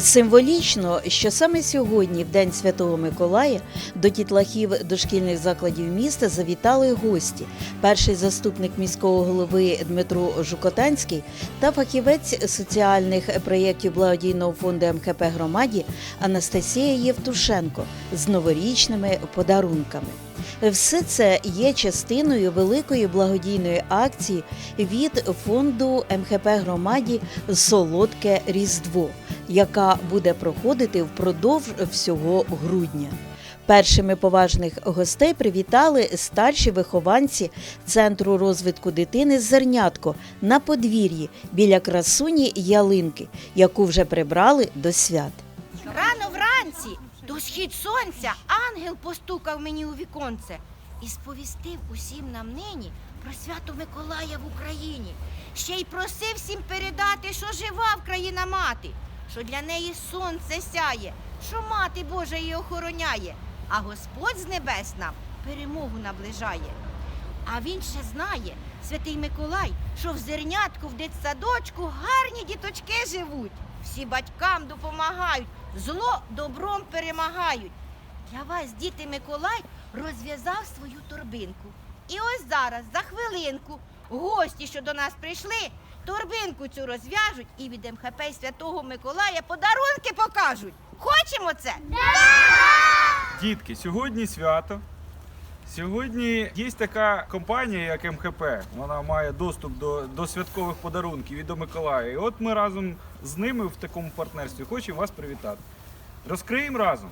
Символічно, що саме сьогодні, в День Святого Миколая, до дітлахів дошкільних закладів міста завітали гості. Перший заступник міського голови Дмитро Жукотанський та фахівець соціальних проєктів благодійного фонду МХП громаді Анастасія Євтушенко з новорічними подарунками. Все це є частиною великої благодійної акції від фонду МХП громаді Солодке Різдво, яка буде проходити впродовж всього грудня. Першими поважних гостей привітали старші вихованці Центру розвитку дитини Зернятко на подвір'ї біля красуні ялинки, яку вже прибрали до свят. Рано вранці, до схід сонця, ангел постукав мені у віконце і сповістив усім нам нині про свято Миколая в Україні. Ще й просив всім передати, що жива в мати, що для неї сонце сяє, що мати Божа її охороняє, а Господь з небес нам перемогу наближає. А він ще знає, святий Миколай, що в зернятку в дитсадочку гарні діточки живуть. Всі батькам допомагають, зло добром перемагають. Для вас, діти Миколай, розв'язав свою торбинку. І ось зараз, за хвилинку, гості, що до нас прийшли, торбинку цю розв'яжуть і від МХП Святого Миколая подарунки покажуть. Хочемо це? Дітки, сьогодні свято. Сьогодні є така компанія, як МХП. Вона має доступ до, до святкових подарунків і до Миколая. І от ми разом з ними в такому партнерстві хочемо вас привітати. Розкриємо разом.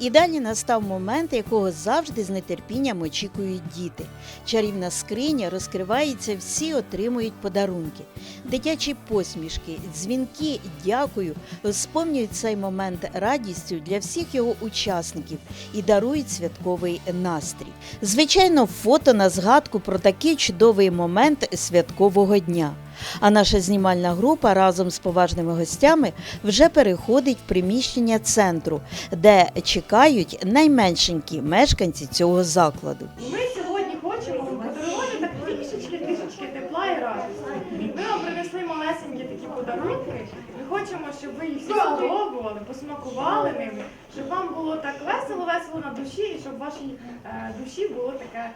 І далі настав момент, якого завжди з нетерпінням очікують діти. Чарівна скриня розкривається, всі отримують подарунки. Дитячі посмішки, дзвінки, дякую, сповнюють цей момент радістю для всіх його учасників і дарують святковий настрій. Звичайно, фото на згадку про такий чудовий момент святкового дня. А наша знімальна група разом з поважними гостями вже переходить в приміщення центру, де чекають найменшенькі мешканці цього закладу. Ми сьогодні хочемо подарувати так трішечки, трішечки тепла і радості. Ми вам принесли малесенькі такі подарунки. Ми хочемо, щоб ви їх спробували, посмакували ними, щоб вам було так весело, весело на душі, і щоб вашій е, душі було таке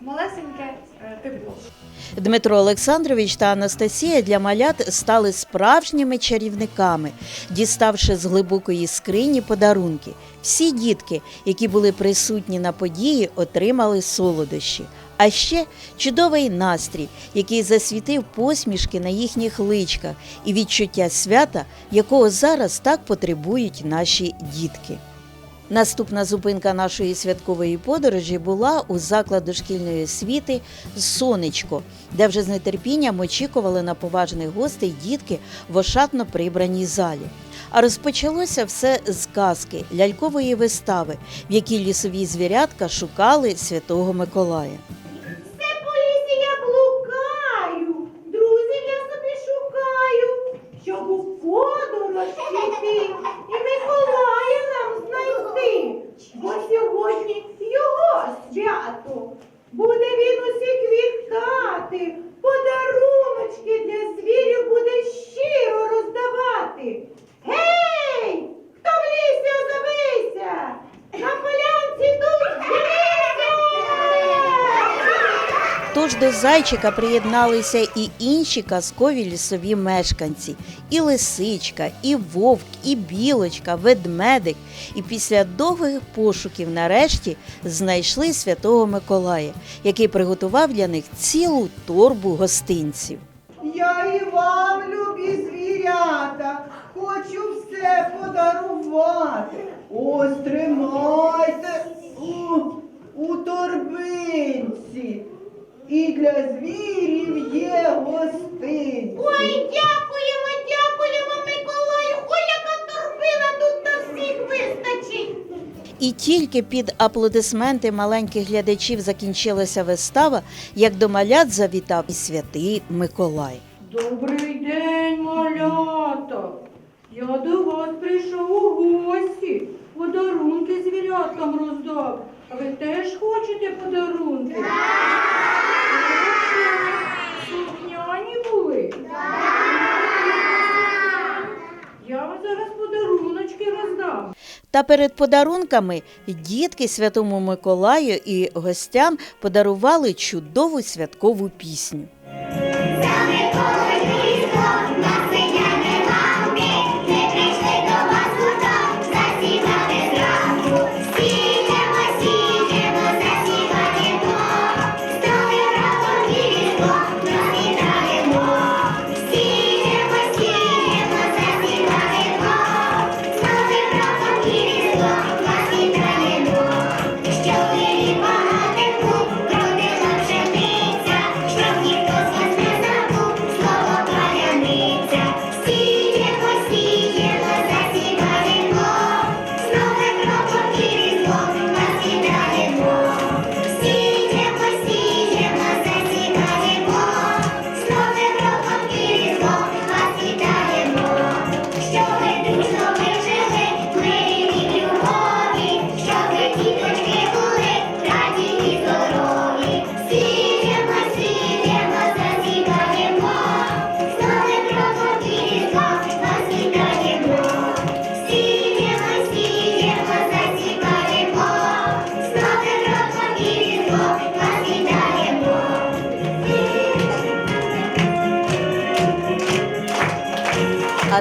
малесеньке е, тепло. Дмитро Олександрович та Анастасія для малят стали справжніми чарівниками, діставши з глибокої скрині подарунки. Всі дітки, які були присутні на події, отримали солодощі. А ще чудовий настрій, який засвітив посмішки на їхніх личках і відчуття свята, якого зараз так потребують наші дітки. Наступна зупинка нашої святкової подорожі була у заклад дошкільної освіти Сонечко, де вже з нетерпінням очікували на поважних гостей дітки в ошатно прибраній залі. А розпочалося все з казки лялькової вистави, в якій лісові звірятка шукали святого Миколая. Все по лісі я блукаю, друзів я собі шукаю, щоб у подорож піти і Миколая нам знайти. Бо сьогодні його свято. Буде він усіх вітати, подаруночки для звірів буде щиро роздавати. Гей! Хто в лісі озовися? На полянці тут дивися! Тож до зайчика приєдналися і інші казкові лісові мешканці: і лисичка, і вовк, і білочка, ведмедик. І після довгих пошуків нарешті знайшли святого Миколая, який приготував для них цілу торбу гостинців. Я і вам, любі звірята, хочу все подарувати. Ось тримайте у, у торбинці. І для звірів є гостинці. Ой, дякуємо, дякуємо, Миколаю. Ой, яка торбина тут на всіх вистачить. І тільки під аплодисменти маленьких глядачів закінчилася вистава, як до малят завітав і святий Миколай. Добрий день, малята! Я до вас прийшов у гості. Подарунки звіряткам роздав. А ви теж хочете подарунки? Слухняні Та перед подарунками дітки Святому Миколаю і гостям подарували чудову святкову пісню.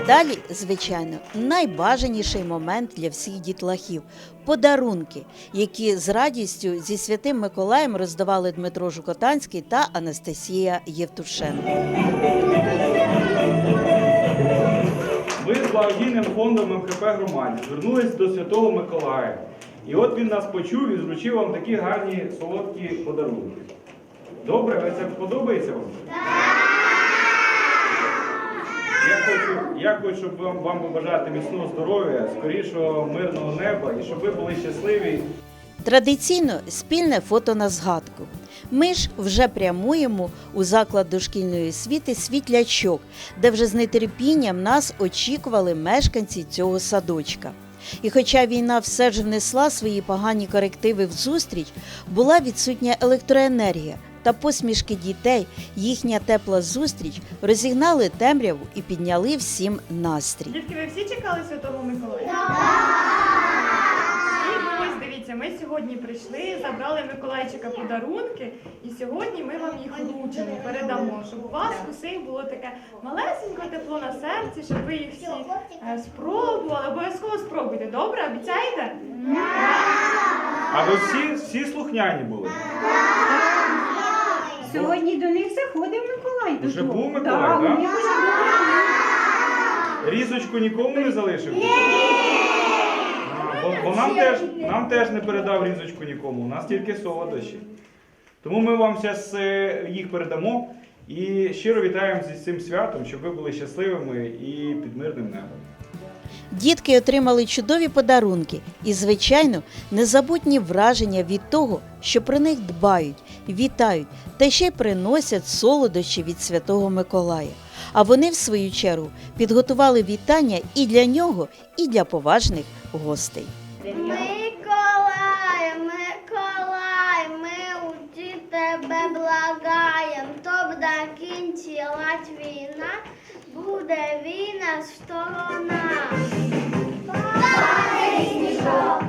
Далі, звичайно, найбажаніший момент для всіх дітлахів подарунки, які з радістю зі святим Миколаєм роздавали Дмитро Жукотанський та Анастасія Євтушенко. Ми з благодійним фондом МХП громаді звернулись до Святого Миколая. І от він нас почув і зручив вам такі гарні солодкі подарунки. Добре, це подобається вам? Я хочу, щоб вам, вам побажати міцного здоров'я, скорішого мирного неба і щоб ви були щасливі Традиційно спільне фото на згадку. Ми ж вже прямуємо у заклад дошкільної освіти світлячок, де вже з нетерпінням нас очікували мешканці цього садочка. І хоча війна все ж внесла свої погані корективи в зустріч, була відсутня електроенергія та посмішки дітей, їхня тепла зустріч розігнали темряву і підняли всім настрій. Дітки, ви всі чекали Святого Миколая? І ось дивіться, ми сьогодні прийшли, забрали Миколайчика подарунки, і сьогодні ми вам їх вручимо, передамо, щоб у вас усіх було таке малесеньке тепло на серці, щоб ви їх всі е, спробували. Обов'язково спробуйте. Добре, обіцяєте? А ви всі, всі слухняні були? Сьогодні до них заходив Миколай. Уже додому. був Миколай, Так, да? у них уже був. Різочку нікому не залишив? Ні! Бо, бо нам, теж, нам теж не передав різочку нікому, у нас тільки солодощі. Тому ми вам зараз їх передамо і щиро вітаємо зі цим святом, щоб ви були щасливими і під мирним небом. Дітки отримали чудові подарунки і, звичайно, незабутні враження від того, що про них дбають, вітають та ще приносять солодощі від Святого Миколая. А вони, в свою чергу, підготували вітання і для нього, і для поважних гостей. Миколай, Миколай, ми усі тебе благаєм, тоб закінчилась війна, буде війна сторона. Падає